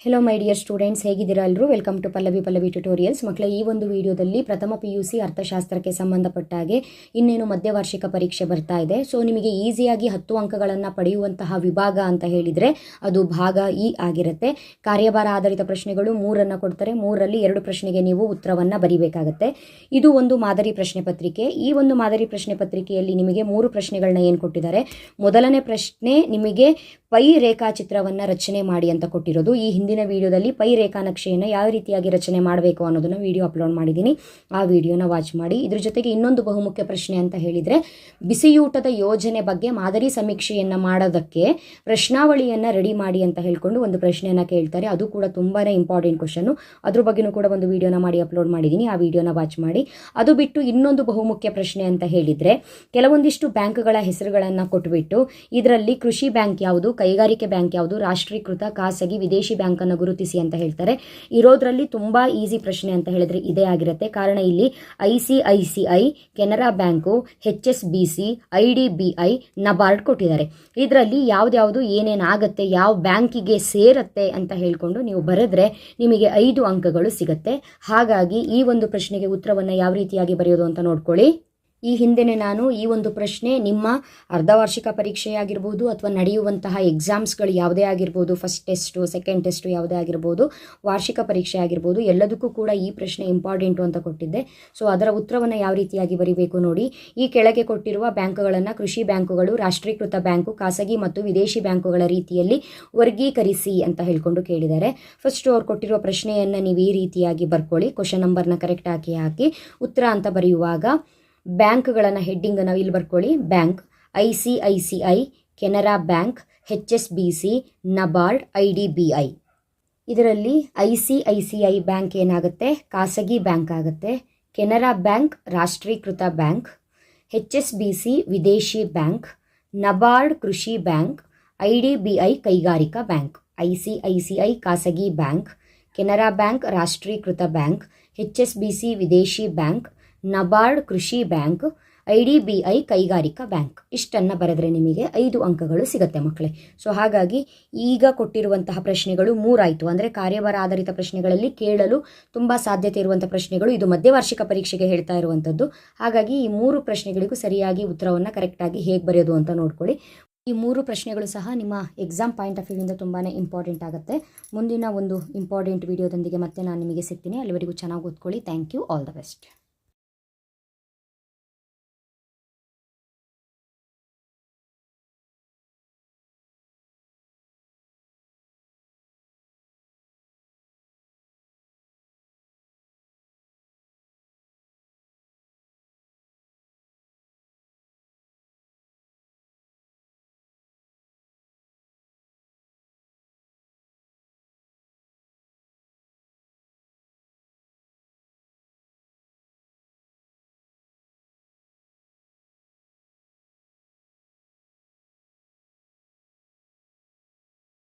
Hello my dear students ಹೇಗಿದ್ದೀರಾ ಎಲ್ಲರೂ? Welcome to Pallavi Pallavi tutorials ಮಕ್ಕಳ ಈ ಒಂದು ವಿಡಿಯೋದಲ್ಲಿ ಪ್ರಥಮ ಪಿ ಯು ಸಿ ಅರ್ಥಶಾಸ್ತ್ರಕ್ಕೆ ಸಂಬಂಧಪಟ್ಟ ಹಾಗೆ ಇನ್ನೇನು ಮಧ್ಯವಾರ್ಷಿಕ ಪರೀಕ್ಷೆ ಬರ್ತಾ ಇದೆ. ಸೊ ನಿಮಗೆ ಈಸಿಯಾಗಿ ಹತ್ತು ಅಂಕಗಳನ್ನು ಪಡೆಯುವಂತಹ ವಿಭಾಗ ಅಂತ ಹೇಳಿದರೆ ಅದು ಭಾಗ ಇ ಆಗಿರುತ್ತೆ. ಕಾರ್ಯಭಾರ ಆಧಾರಿತ ಪ್ರಶ್ನೆಗಳು ಮೂರನ್ನು ಕೊಡ್ತಾರೆ. ಮೂರರಲ್ಲಿ ಎರಡು ಪ್ರಶ್ನೆಗೆ ನೀವು ಉತ್ತರವನ್ನು ಬರೀಬೇಕಾಗತ್ತೆ. ಇದು ಒಂದು ಮಾದರಿ ಪ್ರಶ್ನೆ ಪತ್ರಿಕೆ. ಈ ಒಂದು ಮಾದರಿ ಪ್ರಶ್ನೆ ಪತ್ರಿಕೆಯಲ್ಲಿ ನಿಮಗೆ ಮೂರು ಪ್ರಶ್ನೆಗಳನ್ನ ಏನು ಕೊಟ್ಟಿದ್ದಾರೆ? ಮೊದಲನೇ ಪ್ರಶ್ನೆ ನಿಮಗೆ ಪೈ ರೇಖಾಚಿತ್ರವನ್ನು ರಚನೆ ಮಾಡಿ ಅಂತ ಕೊಟ್ಟಿರೋದು. ಈ ಹಿಂದಿನ ವಿಡಿಯೋದಲ್ಲಿ ಪೈ ರೇಖಾ ನಕ್ಷೆಯನ್ನು ಯಾವ ರೀತಿಯಾಗಿ ರಚನೆ ಮಾಡಬೇಕು ಅನ್ನೋದನ್ನು ವಿಡಿಯೋ ಅಪ್ಲೋಡ್ ಮಾಡಿದ್ದೀನಿ. ಆ ವಿಡಿಯೋನ ವಾಚ್ ಮಾಡಿ. ಇದ್ರ ಜೊತೆಗೆ ಇನ್ನೊಂದು ಬಹುಮುಖ್ಯ ಪ್ರಶ್ನೆ ಅಂತ ಹೇಳಿದರೆ, ಬಿಸಿಯೂಟದ ಯೋಜನೆ ಬಗ್ಗೆ ಮಾದರಿ ಸಮೀಕ್ಷೆಯನ್ನು ಮಾಡೋದಕ್ಕೆ ಪ್ರಶ್ನಾವಳಿಯನ್ನು ರೆಡಿ ಮಾಡಿ ಅಂತ ಹೇಳ್ಕೊಂಡು ಒಂದು ಪ್ರಶ್ನೆಯನ್ನು ಕೇಳ್ತಾರೆ. ಅದು ಕೂಡ ತುಂಬಾ ಇಂಪಾರ್ಟೆಂಟ್ ಕ್ವಶನ್ನು ಅದ್ರ ಬಗ್ಗೆನೂ ಕೂಡ ಒಂದು ವಿಡಿಯೋನ ಮಾಡಿ ಅಪ್ಲೋಡ್ ಮಾಡಿದ್ದೀನಿ. ಆ ವಿಡಿಯೋನ ವಾಚ್ ಮಾಡಿ. ಅದು ಬಿಟ್ಟು ಇನ್ನೊಂದು ಬಹುಮುಖ್ಯ ಪ್ರಶ್ನೆ ಅಂತ ಹೇಳಿದರೆ, ಕೆಲವೊಂದಿಷ್ಟು ಬ್ಯಾಂಕ್ಗಳ ಹೆಸರುಗಳನ್ನು ಕೊಟ್ಟುಬಿಟ್ಟು ಇದರಲ್ಲಿ ಕೃಷಿ ಬ್ಯಾಂಕ್ ಯಾವುದು? ಕೈಗಾರಿಕೆ ಬ್ಯಾಂಕ್ ಯಾವುದು? ರಾಷ್ಟ್ರೀಕೃತ ಖಾಸಗಿ ವಿದೇಶಿ ಬ್ಯಾಂಕನ್ನು ಗುರುತಿಸಿ ಅಂತ ಹೇಳ್ತಾರೆ. ಇರೋದ್ರಲ್ಲಿ ತುಂಬಾ ಈಸಿ ಪ್ರಶ್ನೆ ಅಂತ ಹೇಳಿದ್ರೆ ಇದೇ ಆಗಿರುತ್ತೆ. ಕಾರಣ ಇಲ್ಲಿ I Canara bank, H S B C, I D B I NABARD ಕೊಟ್ಟಿದ್ದಾರೆ. ಇದರಲ್ಲಿ ಯಾವ್ದ್ಯಾವುದು ಏನೇನಾಗುತ್ತೆ ಯಾವ ಬ್ಯಾಂಕಿಗೆ ಸೇರತ್ತೆ ಅಂತ ಹೇಳ್ಕೊಂಡು ನೀವು ಬರೆದ್ರೆ ನಿಮಗೆ ಐದು ಅಂಕಗಳು ಸಿಗುತ್ತೆ. ಹಾಗಾಗಿ ಈ ಒಂದು ಪ್ರಶ್ನೆಗೆ ಉತ್ತರವನ್ನು ಯಾವ ರೀತಿಯಾಗಿ ಬರೆಯೋದು ಅಂತ ನೋಡ್ಕೊಳ್ಳಿ. ಈ ಹಿಂದೆನೆ ನಾನು ಈ ಒಂದು ಪ್ರಶ್ನೆ ನಿಮ್ಮ ಅರ್ಧವಾರ್ಷಿಕ ಪರೀಕ್ಷೆಯಾಗಿರ್ಬೋದು ಅಥವಾ ನಡೆಯುವಂತಹ ಎಕ್ಸಾಮ್ಸ್ಗಳು ಯಾವುದೇ ಆಗಿರ್ಬೋದು ಫಸ್ಟ್ ಟೆಸ್ಟು ಸೆಕೆಂಡ್ ಟೆಸ್ಟು ಯಾವುದೇ ಆಗಿರ್ಬೋದು, ವಾರ್ಷಿಕ ಪರೀಕ್ಷೆ ಆಗಿರ್ಬೋದು, ಎಲ್ಲದಕ್ಕೂ ಕೂಡ ಈ ಪ್ರಶ್ನೆ ಇಂಪಾರ್ಟೆಂಟು ಅಂತ ಕೊಟ್ಟಿದ್ದೆ. ಸೊ ಅದರ ಉತ್ತರವನ್ನು ಯಾವ ರೀತಿಯಾಗಿ ಬರೀಬೇಕು ನೋಡಿ. ಈ ಕೆಳಗೆ ಕೊಟ್ಟಿರುವ ಬ್ಯಾಂಕುಗಳನ್ನು ಕೃಷಿ ಬ್ಯಾಂಕುಗಳು, ರಾಷ್ಟ್ರೀಕೃತ ಬ್ಯಾಂಕು, ಖಾಸಗಿ ಮತ್ತು ವಿದೇಶಿ ಬ್ಯಾಂಕುಗಳ ರೀತಿಯಲ್ಲಿ ವರ್ಗೀಕರಿಸಿ ಅಂತ ಹೇಳ್ಕೊಂಡು ಕೇಳಿದ್ದಾರೆ. ಫಸ್ಟ್ ಅವ್ರು ಕೊಟ್ಟಿರುವ ಪ್ರಶ್ನೆಯನ್ನು ನೀವು ಈ ರೀತಿಯಾಗಿ ಬರ್ಕೊಳ್ಳಿ. ಕ್ವಶನ್ ನಂಬರ್ನ ಕರೆಕ್ಟ್ ಹಾಕಿ ಹಾಕಿ ಉತ್ತರ ಅಂತ ಬರೆಯುವಾಗ ಬ್ಯಾಂಕ್ಗಳನ್ನು ನಾವು ಇಲ್ಲಿ ಬರ್ಕೊಳ್ಳಿ bank, I C I C I, Canara bank, H S B C, NABARD, I D B I. ಇದರಲ್ಲಿ I C I C I bank ಏನಾಗುತ್ತೆ? ಖಾಸಗಿ ಬ್ಯಾಂಕ್ ಆಗುತ್ತೆ. ಕೆನರಾ ಬ್ಯಾಂಕ್, ರಾಷ್ಟ್ರೀಕೃತ bank, H S B C, ವಿದೇಶಿ ಬ್ಯಾಂಕ್, ನಬಾರ್ಡ್ ಕೃಷಿ bank, I D B I ಕೈಗಾರಿಕಾ bank. I C I C I ಖಾಸಗಿ bank, Canara bank, ರಾಷ್ಟ್ರೀಕೃತ bank, H S B C ವಿದೇಶಿ ಬ್ಯಾಂಕ್ ನಬಾರ್ಡ್ ಕೃಷಿ bank, I D B I ಕೈಗಾರಿಕಾ bank. ಇಷ್ಟನ್ನು ಬರೆದ್ರೆ ನಿಮಗೆ ಐದು ಅಂಕಗಳು ಸಿಗುತ್ತೆ ಮಕ್ಕಳೇ. ಸೊ ಹಾಗಾಗಿ ಈಗ ಕೊಟ್ಟಿರುವಂತಹ ಪ್ರಶ್ನೆಗಳು ಮೂರಾಯಿತು. ಅಂದರೆ ಕಾರ್ಯಭಾರ ಆಧಾರಿತ ಪ್ರಶ್ನೆಗಳಲ್ಲಿ ಕೇಳಲು ತುಂಬ ಸಾಧ್ಯತೆ ಇರುವಂಥ ಪ್ರಶ್ನೆಗಳು ಇದು ಮಧ್ಯವಾರ್ಷಿಕ ಪರೀಕ್ಷೆಗೆ ಹೇಳ್ತಾ ಇರುವಂಥದ್ದು ಹಾಗಾಗಿ ಈ ಮೂರು ಪ್ರಶ್ನೆಗಳಿಗೂ ಸರಿಯಾಗಿ ಉತ್ತರವನ್ನು ಕರೆಕ್ಟಾಗಿ ಹೇಗೆ ಬರೆಯೋದು ಅಂತ ನೋಡ್ಕೊಳ್ಳಿ. ಈ ಮೂರು ಪ್ರಶ್ನೆಗಳು ಸಹ ನಿಮ್ಮ ಎಕ್ಸಾಮ್ ಪಾಯಿಂಟ್ ಆಫ್ ವ್ಯೂವಿಂದ ತುಂಬಾ ಇಂಪಾರ್ಟೆಂಟ್ ಆಗುತ್ತೆ. ಮುಂದಿನ ಒಂದು ಇಂಪಾರ್ಟೆಂಟ್ ವಿಡಿಯೋದೊಂದಿಗೆ ಮತ್ತೆ ನಾನು ನಿಮಗೆ ಸಿಗ್ತೀನಿ. ಅಲ್ಲಿವರೆಗೂ ಚೆನ್ನಾಗಿ ಓದ್ಕೊಳ್ಳಿ. Thank you all the best